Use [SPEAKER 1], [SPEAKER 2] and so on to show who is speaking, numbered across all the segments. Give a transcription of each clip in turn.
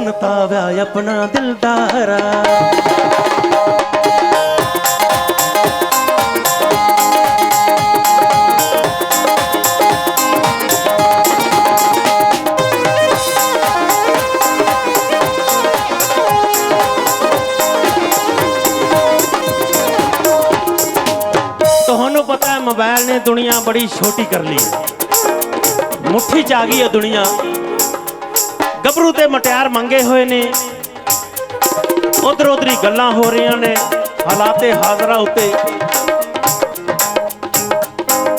[SPEAKER 1] ਬੰਨਤਾ ਵਿਆ ਆਪਣਾ ਦਿਲਦਾਰਾ? ਤੁਹਾਨੂੰ ਪਤਾ ਹੈ, ਮੋਬਾਈਲ ਨੇ ਦੁਨੀਆ ਬੜੀ ਛੋਟੀ ਕਰ ਲਈ ਮੁੱਠੀ 'ਚ ਆ ਗਈ ਹੈ ਦੁਨੀਆ। ਗੱਭਰੂ ਤੇ ਮਟਿਆਰ ਮੰਗੇ ਹੋਏ ਨੇ। ਉਧਰ ਉਧਰੀ ਗੱਲਾਂ ਹੋ ਰਹੀਆਂ ਨੇ, ਹਾਲਾਤੇ ਹਾਜ਼ਰਾ ਉੱਤੇ।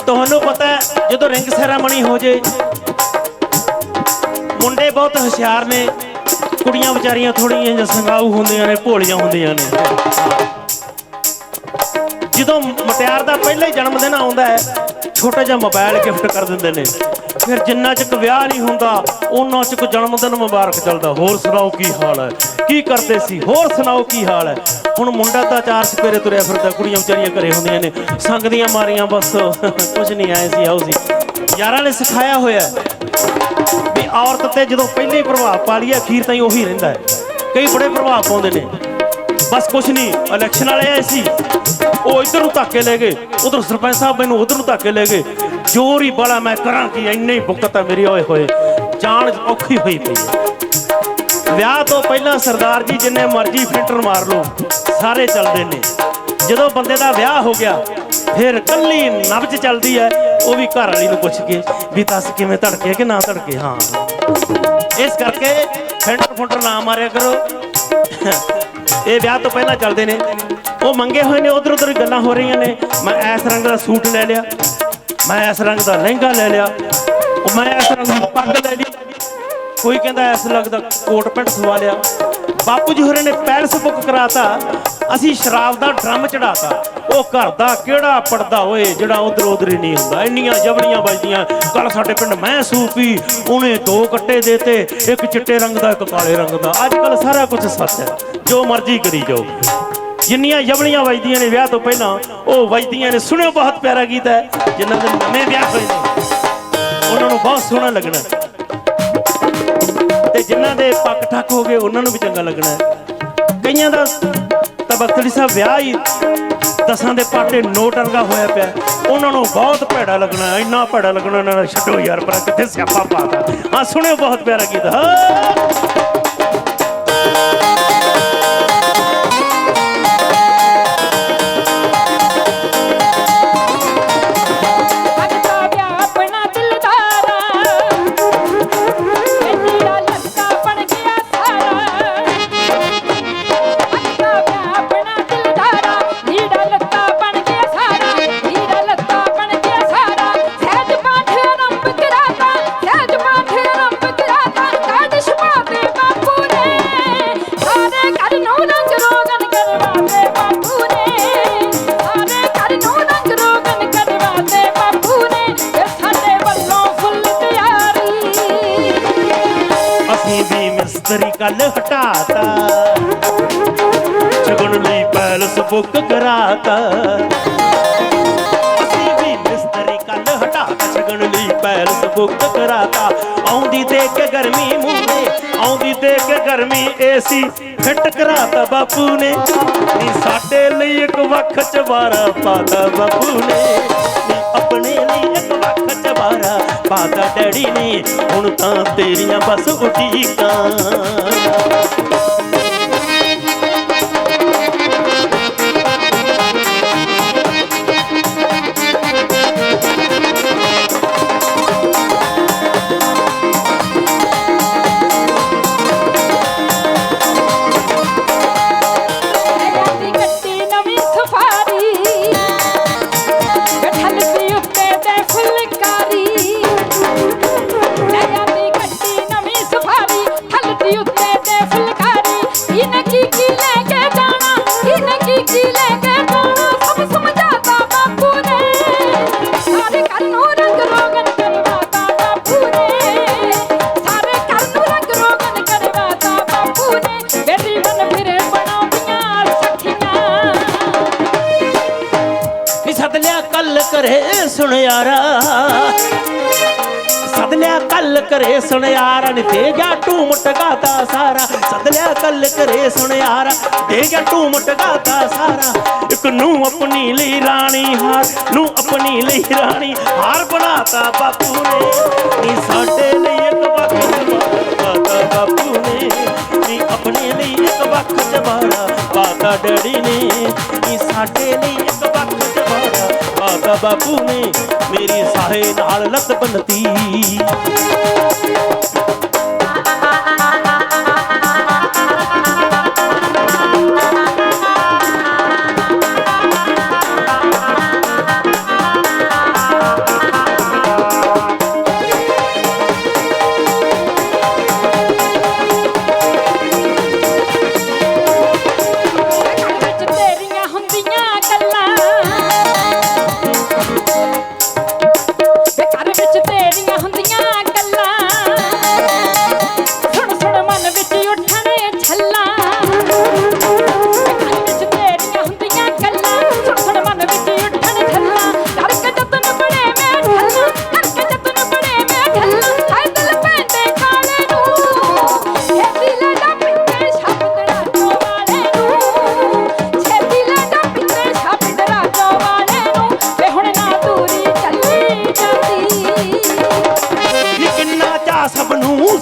[SPEAKER 1] ਤੁਹਾਨੂੰ ਪਤਾ ਜਦੋਂ ਰਿੰਗ ਸੈਰਾਮਣੀ ਹੋ ਜੇ, ਮੁੰਡੇ ਬਹੁਤ ਹੁਸ਼ਿਆਰ ਨੇ, ਕੁੜੀਆਂ ਵਿਚਾਰੀਆਂ ਥੋੜੀਆਂ ਜਿਹੀਆਂ ਸੰਗਾਊ ਹੁੰਦੀਆਂ ਨੇ, ਭੋਲੀਆਂ ਹੁੰਦੀਆਂ ਨੇ। ਜਦੋਂ ਮਟਿਆਰ ਦਾ ਪਹਿਲਾ ਹੀ ਜਨਮ ਦਿਨ ਆਉਂਦਾ ਹੈ, ਛੋਟਾ ਜਿਹਾ ਮੋਬਾਈਲ ਗਿਫਟ ਕਰ ਦਿੰਦੇ ਨੇ। ਫਿਰ ਜਿੰਨਾ ਚਿਕ ਵਿਆਹ ਨਹੀਂ ਹੁੰਦਾ ਉਹਨਾਂ 'ਚ ਚਿਕ ਜਨਮ ਦਿਨ ਮੁਬਾਰਕ ਚੱਲਦਾ। ਹੋਰ ਸੁਣਾਓ ਕੀ ਹਾਲ ਹੈ? ਕੀ ਕਰਦੇ ਸੀ? ਹੋਰ ਸੁਣਾਓ ਕੀ ਹਾਲ ਹੈ? ਹੁਣ ਮੁੰਡਾ ਤਾਂ ਚਾਰ ਸਪੇਰੇ ਤੁਰਿਆ ਫਿਰਦਾ, ਕੁੜੀਆਂ ਵਿਚਾਰੀਆਂ ਘਰੇ ਹੁੰਦੀਆਂ ਨੇ। ਸੰਗ ਦੀਆਂ ਮਾਰੀਆਂ ਬਸ। ਕੁਝ ਨਹੀਂ ਆਏ ਸੀ, ਆਓ ਸੀ ਯਾਰਾਂ ਨੇ ਸਿਖਾਇਆ ਹੋਇਆ ਵੀ ਔਰਤ ਤੇ ਜਦੋਂ ਪਹਿਲੇ ਪ੍ਰਭਾਵ ਪਾ ਲਈਏ, ਅਖੀਰ ਤਾਈਂ ਉਹੀ ਰਹਿੰਦਾ ਹੈ। ਕਈ ਬੜੇ ਪ੍ਰਭਾਵ ਪਾਉਂਦੇ ਨੇ। ਬਸ ਕੁਛ ਨਹੀਂ ਇਲੈਕਸ਼ਨ ਵਾਲੇ ਆਏ ਸੀ। ਉਹ ਇੱਧਰ ਨੂੰ ਧੱਕੇ ਲੈ ਗਏ। ਉਧਰ ਸਰਪੰਚ ਸਾਹਿਬ ਮੈਨੂੰ ਉਧਰ ਨੂੰ ਧੱਕੇ ਲੈ ਗਏ। ਜੋਰ ਹੀ ਬੜਾ ਮੈਂ ਕਰਾਂ ਕਿ ਇੰਨੇ ਹੀ ਬੁਕਤ ਹੈ ਮੇਰੀ ਹੋਏ ਹੋਏ। ਜਾਨ ਔਖੀ ਹੋਈ ਪਈ। ਹੈ। ਵਿਆਹ ਤੋਂ ਪਹਿਲਾਂ ਸਰਦਾਰ ਜੀ ਜਿੰਨੇ ਮਰਜ਼ੀ ਫਿਲਟਰ ਮਾਰ ਲਓ, ਸਾਰੇ ਚੱਲਦੇ ਨੇ। ਜਦੋਂ ਬੰਦੇ ਦਾ ਵਿਆਹ ਹੋ ਗਿਆ, ਫਿਰ ਕੱਲੀ ਨਬਜ ਚੱਲਦੀ ਹੈ, ਉਹ ਵੀ ਘਰ ਵਾਲੀ ਨੂੰ ਪੁੱਛ ਕੇ ਵੀ ਦੱਸ ਕਿਵੇਂ ਧੜਕੇ ਕਿ ਨਾ ਧੜਕੇ? ਹਾਂ। ਇਸ ਕਰਕੇ ਫਿਲਟਰ ਫੁਲਟਰ ਨਾ ਮਾਰਿਆ ਕਰੋ। ਇਹ ਵਿਆਹ ਤੋਂ ਪਹਿਲਾਂ ਚੱਲਦੇ ਨੇ। ਉਹ ਮੰਗੇ ਹੋਏ ਨੇ, ਉਧਰ ਉਧਰ ਗੱਲਾਂ ਹੋ ਰਹੀਆਂ ਨੇ। ਮੈਂ ਇਸ ਰੰਗ ਦਾ ਸੂਟ ਲੈ ਲਿਆ, ਮੈਂ ਇਸ ਰੰਗ ਦਾ ਲਹਿੰਗਾ ਲੈ ਲਿਆ। ਮੈਂ ਇਸ ਰੰਗ ਪੱਗ ਲੈ ਲਈ। ਕੋਈ ਕਹਿੰਦਾ ਇਸ ਲੱਗਦਾ ਕੋਟ ਪੈਂਟ ਸਵਾ ਲਿਆ। ਬਾਪੂ ਜੀ ਹੋਰਾਂ ਨੇ ਪੈਲਸ ਬੁੱਕ ਕਰਾਤਾ। ਅਸੀਂ ਸ਼ਰਾਬ ਦਾ ਡਰਮ ਚੜਾਤਾ। ਉਹ ਘਰ ਦਾ ਕਿਹੜਾ ਪੜਦਾ ਓਏ, ਜਿਹੜਾ ਉਧਰ ਉਧਰ ਹੀ ਨਹੀਂ ਹੁੰਦਾ। ਇੰਨੀਆਂ ਜਵੜੀਆਂ ਵੱਜਦੀਆਂ। ਕੱਲ ਸਾਡੇ ਪਿੰਡ ਮੈਂ ਸੂਪੀ ਉਹਨੇ ਦੋ ਕੱਟੇ ਦੇਤੇ। ਇੱਕ ਚਿੱਟੇ ਰੰਗ ਦਾ, ਇੱਕ ਕਾਲੇ ਰੰਗ ਦਾ। ਅੱਜ ਕੱਲ ਸਾਰਾ ਕੁਝ ਸੱਚ ਹੈ। ਜੋ ਮਰਜ਼ੀ ਕਰੀ ਜਾਓ। ਜਿੰਨੀਆਂ ਜਵਲੀਆਂ ਵੱਜਦੀਆਂ ਨੇ ਵਿਆਹ ਤੋਂ ਪਹਿਲਾਂ, ਉਹ ਵੱਜਦੀਆਂ ਨੇ। ਸੁਣਿਓ ਬਹੁਤ ਪਿਆਰਾ ਗੀਤ ਹੈ। ਜਿਨ੍ਹਾਂ ਦੇ ਨਵੇਂ ਵਿਆਹ ਹੋਏ ਨੇ। ਸੋਹਣਾ ਲੱਗਣਾ ਤੇ ਜਿਨ੍ਹਾਂ ਦੇ ਪੱਕ ਠੱਕ ਹੋ ਗਏ, ਉਹਨਾਂ ਨੂੰ ਵੀ ਚੰਗਾ ਲੱਗਣਾ ਕਈਆਂ ਦਾ ਤਾਂ ਬਖਤੜੀ ਸਾਹਿਬ ਵਿਆਹ ਹੀ ਦਸਾਂ ਦੇ ਪਾਟੇ ਨੋਟ ਵਰਗਾ ਹੋਇਆ ਪਿਆ ਉਹਨਾਂ ਨੂੰ ਬਹੁਤ ਭੈੜਾ ਲੱਗਣਾ ਇੰਨਾ ਭੈੜਾ ਲੱਗਣਾ, ਉਹਨਾਂ ਨੇ ਛੱਡੋ ਯਾਰ ਪਰ ਕਿੱਥੇ ਸਿਆਪਾ ਪਾਤਾ ਹਾਂ, ਸੁਣਿਓ ਬਹੁਤ ਪਿਆਰਾ ਗੀਤ। ਹਾਂ। ਮਿਸਤਰੀ ਕੱਲ ਹਟਾਤਾ। ਸ਼ਗਨ ਲਈ ਪੈਲਸ ਬੁੱਕ ਕਰਾਤਾ। ਅਸੀਂ ਵੀ ਮਿਸਤਰੀ ਕੱਲ ਹਟਾਤਾ ਸ਼ਗਨ ਲਈ ਪੈਲਸ ਬੁੱਕ ਕਰਾਤਾ। ਆਉਂਦੀ ਦੇਖ ਕੇ ਗਰਮੀ ਮੂਹਰੇ, ਆਉਂਦੀ ਦੇਖ ਕੇ ਗਰਮੀ ਏਸੀ ਫਿੱਟ ਕਰਾਤਾ ਬਾਪੂ ਨੇ। ਨੀ ਸਾਡੇ ਲਈ ਇੱਕ ਵੱਖ ਚਵਾਰਾ ਪਾਤਾ ਬਾਪੂ ਨੇ। ਨੀ ਆਪਣੇ ਲਈ ਇੱਕ ਵੱਖ ਚਵਾਰਾ ਪਾਤਾ ਡੈਡੀ ਨੇ। ਹੁਣ ਤਾਂ ਤੇਰੀਆਂ ਬਸ ਉਡੀਕਾਂ।
[SPEAKER 2] Thank you. ਸੁਣਿਆਰਾ
[SPEAKER 1] ਸਦ ਕੱਲ ਕਰੇ ਸੁਣਿਆਰਾ ਨੇ ਤੇ ਗਿਆ ਟੂਮ ਟਗਾਤਾ ਸਾਰਾ ਸਦਲਿਆ ਕੱਲ ਕਰੇ ਸੁਣਿਆਰਾ ਤੇ ਗਿਆ ਟੂਮ ਟਗਾਤਾ ਸਾਰਾ। ਇੱਕ ਨੂੰ ਆਪਣੀ ਲਈ ਰਾਣੀ, ਹਾਰ ਨੂੰ ਆਪਣੀ ਲਈ ਰਾਣੀ, ਹਾਰ ਬਣਾਤਾ ਬਾਪੂ ਨੇ। ਨੀ ਸਾਡੇ ਲਈ ਇੱਕ ਵੱਖ ਜਵਾਰਾ ਬਾਪੂ ਨੇ। ਨੀ ਆਪਣੇ ਲਈ ਇੱਕ ਵੱਖ ਜਵਾਰਾ, ਪਾਤਾ ਡੜੀ ਨੇ। ਨੀ ਸਾਡੇ ਲਈ ਇੱਕ ਵੱਖ ਜਵਾਰਾ ਪਾਤਾ ਬਾਪੂ ਨੇ ਮੇਰੀ ਸਾਹੇ ਨਾਲ ਲੱਤ ਬੰਨਤੀ।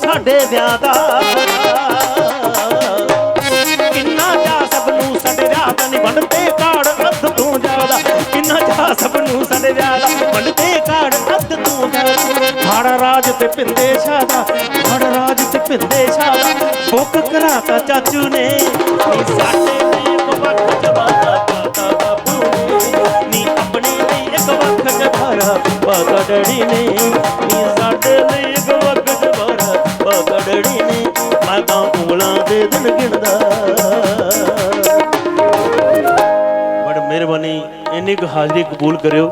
[SPEAKER 1] ਸਾਡੇ ਵਿਆਹ ਦਾ ਕਿੰਨਾ ਚਾ ਸਭ ਨੂੰ ਸਾਡੇ ਵਿਆਹ ਦਾ ਨਹੀਂ ਵੰਡਦੇ ਕਾੜ, ਅੱਧ ਤੋਂ ਜ਼ਿਆਦਾ। ਕਿੰਨਾ ਚਾ ਸਭ ਨੂੰ ਸਾਡੇ ਵਿਆਹ ਦਾ ਵੰਡਦੇ ਕਾੜ, ਅੱਧ ਤੋਂ ਜ਼ਿਆਦਾ। ਹਾੜਾ ਰਾਜ ਤੇ ਪਿੰਦੇ ਸ਼ਾਦਾ ਹਾੜਾ ਰਾਜ ਤੇ ਪਿੰਦੇ ਸ਼ਾਦਾ। ਬੁੱਕ ਕਰਾਤਾ ਚਾਚੂ ਨੇ, ਨੀ ਸਾਡੇ ਲਈ ਇੱਕ ਵਕਤ ਪਾਤਾ ਬਾਪੂ ਨੇ, ਨੀ ਆਪਣੇ ਲਈ ਇੱਕ ਵਕਤ ਜਵਾਰਾ ਪਾਤਾ ਡੈਡੀ ਨੇ, ਨੀ ਸਾਡੇ ਲਈ ਇੱਕ ਵਕਤ ਤਾਂ ਉਂਗਲਾਂ ਦੇ ਦਿਨ ਗਿਣਦਾ। ਬੜ ਮਿਹਰਬਾਨੀ ਇੰਨੀ ਕੁ ਹਾਜ਼ਰੀ ਕਬੂਲ ਕਰਿਓ।